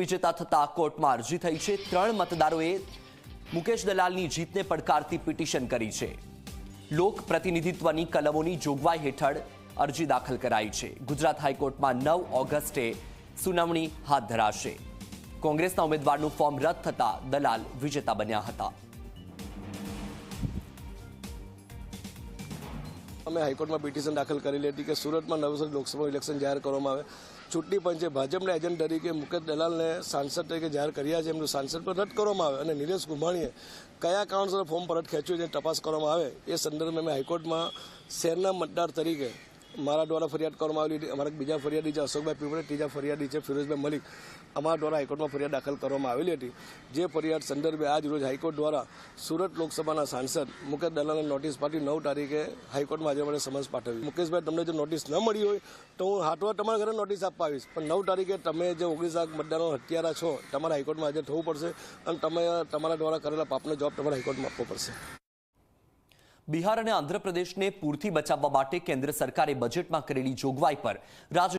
વિજેતા થતા કોર્ટમાં અરજી થઈ છે. ત્રણ મતદારોએ મુકેશ દલાલની જીતને પડકારતી પિટિશન કરી છે. લોક પ્રતિનિધિત્વની કલમોની જોગવાઈ હેઠળ અરજી દાખલ કરાઈ છે. ગુજરાત હાઈકોર્ટમાં નવ ઓગસ્ટે સુનાવણી હાથ ધરાશે. કોંગ્રેસના ઉમેદવારનું ફોર્મ રદ થતા દલાલ વિજેતા બન્યા હતા. અમે હાઈકોર્ટમાં પિટિશન દાખલ કરેલી હતી કે સુરતમાં નવેસર લોકસભા ઇલેક્શન જાહેર કરવામાં આવે. ચૂંટણી પંચે ભાજપના એજન્ટ તરીકે મુકેશ દલાલને સાંસદ તરીકે જાહેર કર્યા છે. એમનું સાંસદ પર રદ કરવામાં આવે. અને નિલેશ કુંભાણીએ કયા કારણસર ફોર્મ પરત ખેંચ્યું છે તપાસ કરવામાં આવે. એ સંદર્ભે અમે હાઈકોર્ટમાં શહેરના મતદાર તરીકે મારા દ્વારા ફરિયાદ કરવામાં આવેલી હતી. અમારા બીજા ફરિયાદી છે, અશોકભાઈ પીપળે, ત્રીજા ફરિયાદી છે ફિરોઝભાઈ મલિક. અમારા દ્વારા હાઈકોર્ટમાં ફરિયાદ દાખલ કરવામાં આવેલી હતી. જે ફરિયાદ સંદર્ભે આજ રોજ હાઈકોર્ટ દ્વારા સુરત લોકસભાના સાંસદ મુકેશ દલાલને નોટિસ પાઠવી નવ તારીખે હાઈકોર્ટમાં આજે મને સમન્સ પાઠવી. મુકેશભાઈ, તમને જો નોટિસ ન મળી હોય તો હું હાથવા તમારા ઘરે નોટિસ આપવા આવીશ. પણ નવ તારીખે તમે જે ઓગણીસ લાખ મતદારો હત્યારા છો, તમારે હાઈકોર્ટમાં હાજર થવું પડશે અને તમે તમારા દ્વારા કરેલા પાપનો જવાબ તમારે હાઈકોર્ટમાં આપવો પડશે. બિહાર અને આંધ્રપ્રદેશને પૂરથી બચાવવા માટે કેન્દ્ર સરકારે બજેટમાં કરેલી જોગવાઈ પર રાજ